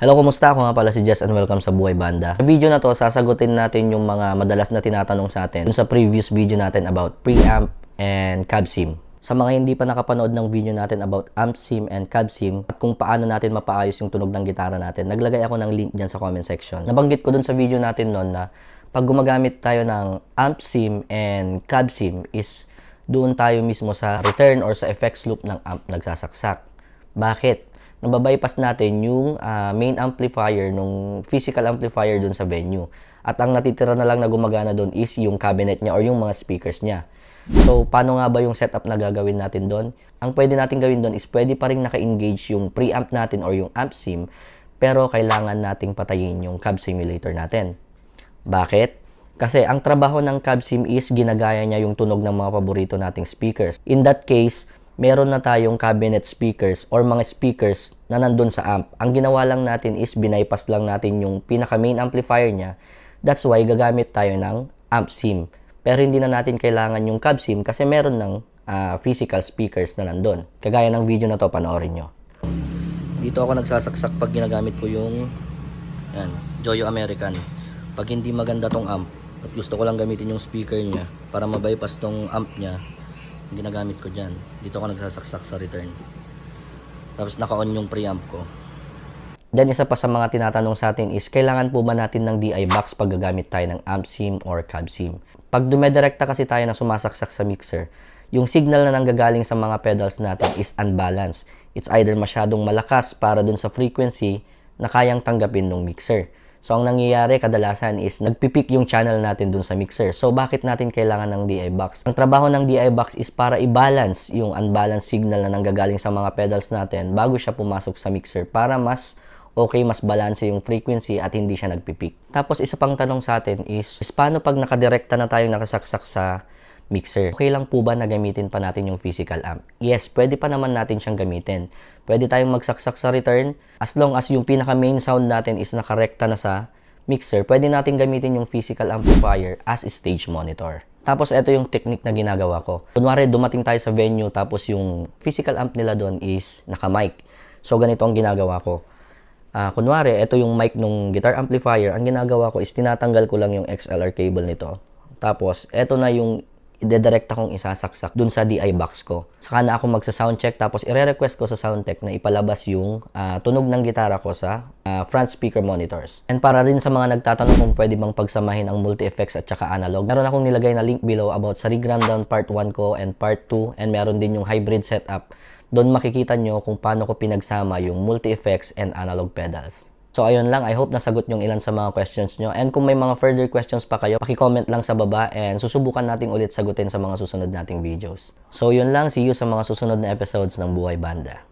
Hello, kumusta? Ako nga pala si Jess and welcome sa Buhay Banda. Sa video na to, sasagutin natin yung mga madalas na tinatanong sa atin sa previous video natin about preamp and cab sim. Sa mga hindi pa nakapanood ng video natin about amp sim and cab sim at kung paano natin mapaayos yung tunog ng gitara natin, naglagay ako ng link dyan sa comment section. Nabanggit ko dun sa video natin noon na pag gumagamit tayo ng amp sim and cab sim is doon tayo mismo sa return or sa effects loop ng amp nagsasaksak. Bakit? Nababypass natin yung ah, main amplifier nung physical amplifier doon sa venue. At ang natitira na lang na gumagana doon is yung cabinet niya or yung mga speakers niya. So, paano nga ba yung setup na gagawin natin doon? Ang pwede natin gawin doon is pwede pa rin naka-engage yung preamp natin or yung amp sim, pero kailangan nating patayin yung cab simulator natin. Bakit? Kasi ang trabaho ng cab sim is ginagaya niya yung tunog ng mga paborito nating speakers. In that case, meron na tayong cabinet speakers or mga speakers na nandun sa amp. Ang ginawa lang natin is binypass lang natin yung pinaka main amplifier niya. That's why gagamit tayo ng amp sim. Pero hindi na natin kailangan yung cab sim kasi meron ng ah, physical speakers na nandun. Kagaya ng video na to, panoorin nyo. Dito ako nagsasaksak pag ginagamit ko yung yan, Joyo American. Pag hindi maganda tong amp at gusto ko lang gamitin yung speaker niya para mabypass tong amp niya, ginagamit ko dyan. Dito ako nagsasaksak sa return. Tapos naka-on yung preamp ko. Then isa pa sa mga tinatanong sa atin is kailangan po ba natin ng DI box pag gagamit tayo ng amp sim or cab sim? Pag dumedirekta kasi tayo na sumasaksak sa mixer, yung signal na nanggagaling sa mga pedals natin is unbalanced. It's either masyadong malakas para dun sa frequency na kayang tanggapin ng mixer. So ang nangyayari kadalasan is nagpipik yung channel natin dun sa mixer. So bakit natin kailangan ng DI box? Ang trabaho ng DI box is para i-balance yung unbalanced signal na nanggagaling sa mga pedals natin bago siya pumasok sa mixer para mas okay, mas balance yung frequency at hindi siya nagpipik. Tapos isa pang tanong sa atin is, is paano pag nakadirekta na tayong nakasaksak sa mixer? Okay lang po ba na gamitin pa natin yung physical amp? Yes, pwede pa naman natin siyang gamitin. Pwede tayong magsaksak sa return as long as yung pinaka main sound natin is nakarekta na sa mixer, pwede natin gamitin yung physical amplifier as stage monitor. Tapos ito yung technique na ginagawa ko. Kunwari dumating tayo sa venue tapos yung physical amp nila doon is naka-mic. So ganito ang ginagawa ko. Ah, kunwari, ito yung mic nung guitar amplifier. Ang ginagawa ko is tinatanggal ko lang yung XLR cable nito. Tapos, ito na yung idedirekta kong isasaksak dun sa DI box ko. Saka na ako magsa-soundcheck tapos ire-request ko sa soundtech na ipalabas yung ah, tunog ng gitara ko sa ah, front speaker monitors. And para rin sa mga nagtatanong kung pwede bang pagsamahin ang multi-effects at saka analog, meron akong nilagay na link below about sa rig rundown part 1 ko and part 2 and meron din yung hybrid setup doon makikita nyo kung paano ko pinagsama yung multi-effects and analog pedals. So ayun lang, I hope nasagot yung ilan sa mga questions nyo. And kung may mga further questions pa kayo, paki-comment lang sa baba and susubukan nating ulit sagutin sa mga susunod nating videos. So yun lang, see you sa mga susunod na episodes ng Buhay Banda.